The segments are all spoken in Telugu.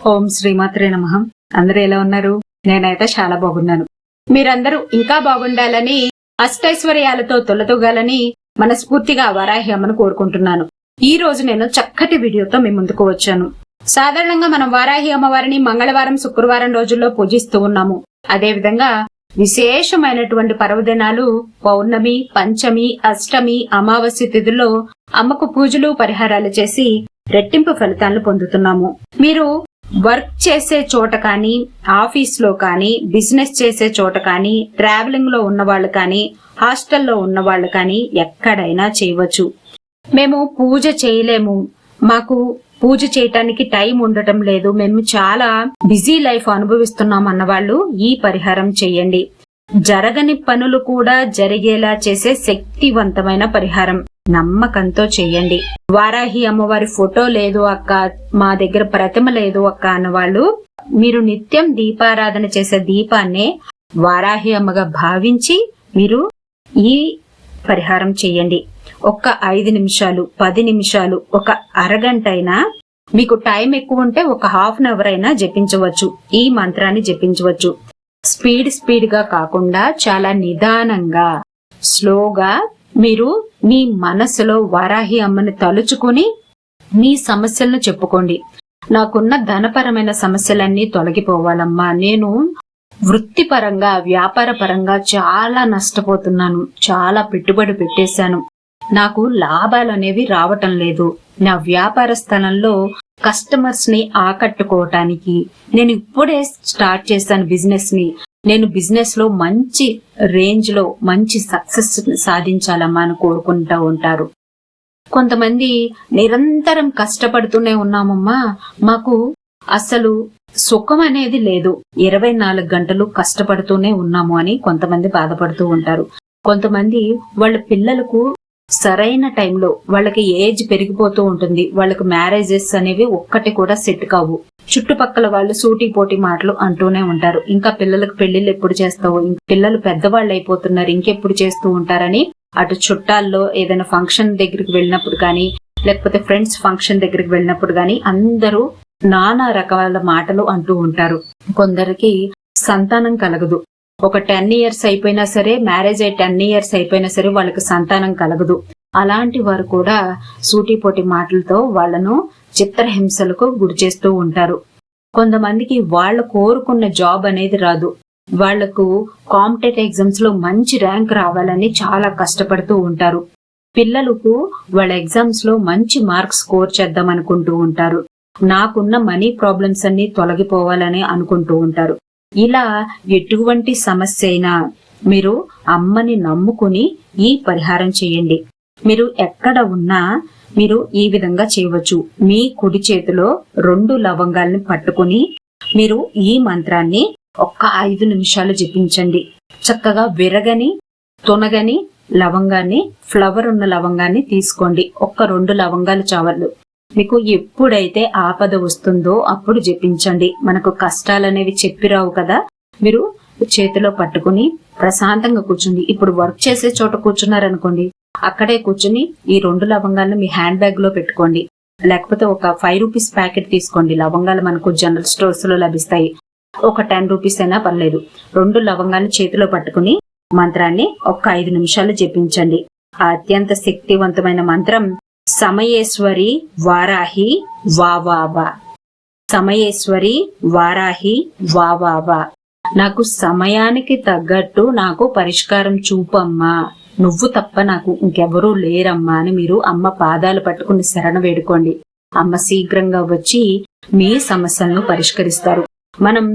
ఓం శ్రీమాత్రే నమ. అందరూ ఎలా ఉన్నారు? నేనైతే చాలా బాగున్నాను. మీరందరూ ఇంకా బాగుండాలని అష్టైశ్వర్యాలతో తొలతూగాలని మనస్ఫూర్తిగా వరాహి అమ్మను కోరుకుంటున్నాను. ఈ రోజు నేను చక్కటి వీడియోతో మీ ముందుకు వచ్చాను. సాధారణంగా మనం వారాహి అమ్మవారిని మంగళవారం శుక్రవారం రోజుల్లో పూజిస్తూ ఉన్నాము. అదేవిధంగా విశేషమైనటువంటి పర్వదినాలు పౌర్ణమి పంచమి అష్టమి అమావాస్య తిథుల్లో అమ్మకు పూజలు పరిహారాలు చేసి రెట్టింపు ఫలితాలను పొందుతున్నాము. మీరు వర్క్ చేసే చోట కానీ ఆఫీస్లో కానీ బిజినెస్ చేసే చోట కానీ ట్రావెలింగ్లో ఉన్న వాళ్ళు కానీ హాస్టల్లో ఉన్న వాళ్ళు కానీ ఎక్కడైనా చేయవచ్చు. మేము పూజ చేయలేము. మాకు పూజ చేయటానికి టైం ఉండటం లేదు. మేము చాలా బిజీ లైఫ్ అనుభవిస్తున్నాం అన్న వాళ్ళు ఈ పరిహారం చేయండి. జరగని పనులు కూడా జరిగేలా చేసే శక్తివంతమైన పరిహారం. నమ్మకంతో చెయ్యండి. వారాహి అమ్మవారి ఫోటో లేదు అక్క మా దగ్గర ప్రతిమ లేదు అక్క అన్నవాళ్ళు మీరు నిత్యం దీపారాధన చేసే దీపాన్నే వారాహి అమ్మగా భావించి మీరు ఈ పరిహారం చెయ్యండి. ఒక్క ఐదు నిమిషాలు పది నిమిషాలు ఒక అరగంట అయినా మీకు టైం ఎక్కువ ఉంటే ఒక హాఫ్ అన్ అవర్ అయినా జపించవచ్చు. ఈ మంత్రాన్ని జపించవచ్చు. స్పీడ్ స్పీడ్గా కాకుండా చాలా నిదానంగా స్లోగా మీరు మీ మనసులో వారాహి అమ్మని తలుచుకుని మీ సమస్యలను చెప్పుకోండి. నాకున్న ధనపరమైన సమస్యలన్నీ తొలగిపోవాలమ్మా. నేను వృత్తిపరంగా వ్యాపార పరంగా చాలా నష్టపోతున్నాను. చాలా పెట్టుబడి పెట్టేశాను. నాకు లాభాలు అనేవి రావటం లేదు. నా వ్యాపార స్థలంలో కస్టమర్స్ని ఆకట్టుకోవటానికి నేను ఇప్పుడే స్టార్ట్ చేశాను బిజినెస్ని నేను బిజినెస్లో మంచి రేంజ్లో మంచి సక్సెస్ సాధించాలమ్మా అని కోరుకుంటూ ఉంటారు. కొంతమంది నిరంతరం కష్టపడుతూనే ఉన్నామమ్మా. మాకు అసలు సుఖం అనేది లేదు. ఇరవై నాలుగు గంటలు కష్టపడుతూనే ఉన్నాము అని కొంతమంది బాధపడుతూ ఉంటారు. కొంతమంది వాళ్ళ పిల్లలకు సరైన టైంలో వాళ్ళకి ఏజ్ పెరిగిపోతూ ఉంటుంది. వాళ్ళకి మ్యారేజెస్ అనేవి ఒక్కటి కూడా సెట్ కావు. చుట్టుపక్కల వాళ్ళు సూటి పోటీ మాటలు అంటూనే ఉంటారు. ఇంకా పిల్లలకు పెళ్ళిళ్ళు ఎప్పుడు చేస్తావు? పిల్లలు పెద్దవాళ్ళు అయిపోతున్నారు. ఇంకెప్పుడు చేస్తూ ఉంటారని అటు చుట్టాల్లో ఏదైనా ఫంక్షన్ దగ్గరికి వెళ్ళినప్పుడు కానీ లేకపోతే ఫ్రెండ్స్ ఫంక్షన్ దగ్గరికి వెళ్ళినప్పుడు కానీ అందరూ నానా రకాల మాటలు అంటూ ఉంటారు. కొందరికి సంతానం కలగదు. ఒక టెన్ ఇయర్స్ అయిపోయినా సరే మ్యారేజ్ అయి టెన్ ఇయర్స్ అయిపోయినా సరే వాళ్ళకి సంతానం కలగదు. అలాంటి వారు కూడా సూటిపోటి మాటలతో వాళ్ళను చిత్రహింసలకు గురి చేస్తూ ఉంటారు. కొంతమందికి వాళ్ళు కోరుకున్న జాబ్ అనేది రాదు. వాళ్ళకు కాంపిటేటివ్ ఎగ్జామ్స్లో మంచి ర్యాంక్ రావాలని చాలా కష్టపడుతూ ఉంటారు. పిల్లలకు వాళ్ళ ఎగ్జామ్స్లో మంచి మార్క్స్ స్కోర్ చేద్దాం అనుకుంటూ ఉంటారు. నాకున్న మనీ ప్రాబ్లమ్స్ అన్ని తొలగిపోవాలని అనుకుంటూ ఉంటారు. ఇలా ఎటువంటి సమస్య అయినా మీరు అమ్మని నమ్ముకుని ఈ పరిహారం చేయండి. మీరు ఎక్కడ ఉన్నా మీరు ఈ విధంగా చేయవచ్చు. మీ కుడి చేతిలో రెండు లవంగాల్ని పట్టుకుని మీరు ఈ మంత్రాన్ని ఒక్క ఐదు నిమిషాలు జపించండి. చక్కగా విరగని తొనగని లవంగాన్ని ఫ్లవర్ ఉన్న లవంగాన్ని తీసుకోండి. ఒక్క రెండు లవంగాలు చావలు మీకు ఎప్పుడైతే ఆపద వస్తుందో అప్పుడు జపించండి. మనకు కష్టాలనేవి చెప్పిరావు కదా. మీరు చేతిలో పట్టుకుని ప్రశాంతంగా కూర్చుండి. ఇప్పుడు వర్క్ చేసే చోట కూర్చున్నారనుకోండి. అక్కడే కూర్చుని ఈ రెండు లవంగాలను మీ హ్యాండ్ బ్యాగ్లో పెట్టుకోండి. లేకపోతే ఒక ఫైవ్ రూపీస్ ప్యాకెట్ తీసుకోండి. లవంగాలు మనకు జనరల్ స్టోర్స్లో లభిస్తాయి. ఒక టెన్ రూపీస్ అయినా పర్లేదు. రెండు లవంగాలు చేతిలో పట్టుకుని మంత్రాన్ని ఒక ఐదు నిమిషాలు జపించండి. ఆ అత్యంత శక్తివంతమైన మంత్రం సమయేశ్వరి వారాహి వావావా. సమయేశ్వరి వారాహి వావావా. నాకు సమయానికి తగ్గట్టు నాకు పరిష్కారం చూపమ్మా. నువ్వు తప్ప నాకు ఇంకెవరూ లేరమ్మా అని మీరు అమ్మ పాదాలు పట్టుకుని శరణ వేడుకోండి. అమ్మ శీఘ్రంగా వచ్చి మీ సమస్యలను పరిష్కరిస్తారు. మనం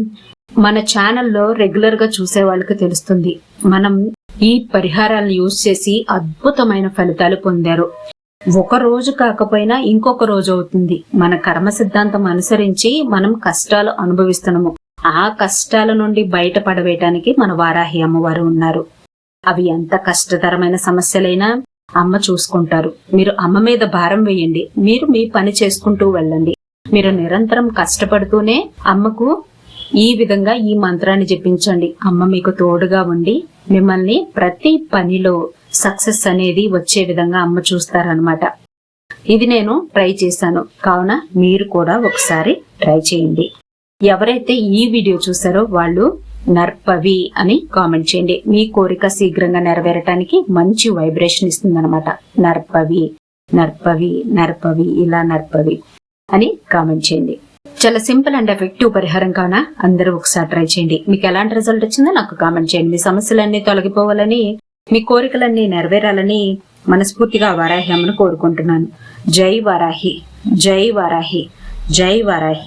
మన ఛానల్లో రెగ్యులర్గా చూసే వాళ్ళకి తెలుస్తుంది. మనం ఈ పరిహారాలను యూజ్ చేసి అద్భుతమైన ఫలితాలు పొందారు. ఒక రోజు కాకపోయినా ఇంకొక రోజు అవుతుంది. మన కర్మ సిద్ధాంతం అనుసరించి మనం కష్టాలు అనుభవిస్తున్నాము. ఆ కష్టాల నుండి బయటపడవేయటానికి మన వారాహి అమ్మవారు ఉన్నారు. అవి ఎంత కష్టతరమైన సమస్యలైనా అమ్మ చూసుకుంటారు. మీరు అమ్మ మీద భారం వేయండి. మీరు మీ పని చేసుకుంటూ వెళ్ళండి. మీరు నిరంతరం కష్టపడుతూనే అమ్మకు ఈ విధంగా ఈ మంత్రాన్ని జపించండి. అమ్మ మీకు తోడుగా ఉండి మిమ్మల్ని ప్రతి పనిలో సక్సెస్ అనేది వచ్చే విధంగా అమ్మ చూస్తారనమాట ఇది నేను ట్రై చేశాను. కావున మీరు కూడా ఒకసారి ట్రై చేయండి. ఎవరైతే ఈ వీడియో చూసారో వాళ్ళు నర్పవి అని కామెంట్ చేయండి. మీ కోరిక శీఘ్రంగా నెరవేరటానికి మంచి వైబ్రేషన్ ఇస్తుందన్నమాట. నర్పవి నర్పవి నర్పవి ఇలా నర్పవి అని కామెంట్ చేయండి. చాలా సింపుల్ అండ్ ఎఫెక్టివ్ పరిహారం కావున అందరూ ఒకసారి ట్రై చేయండి. మీకు ఎలాంటి రిజల్ట్ వచ్చిందో నాకు కామెంట్ చేయండి. మీ సమస్యలన్నీ తొలగిపోవాలని మీ కోరికలన్నీ నెరవేరాలని మనస్ఫూర్తిగా వారాహి అమ్మను కోరుకుంటున్నాను. జై వారాహి జై వారాహి జై వారాహి.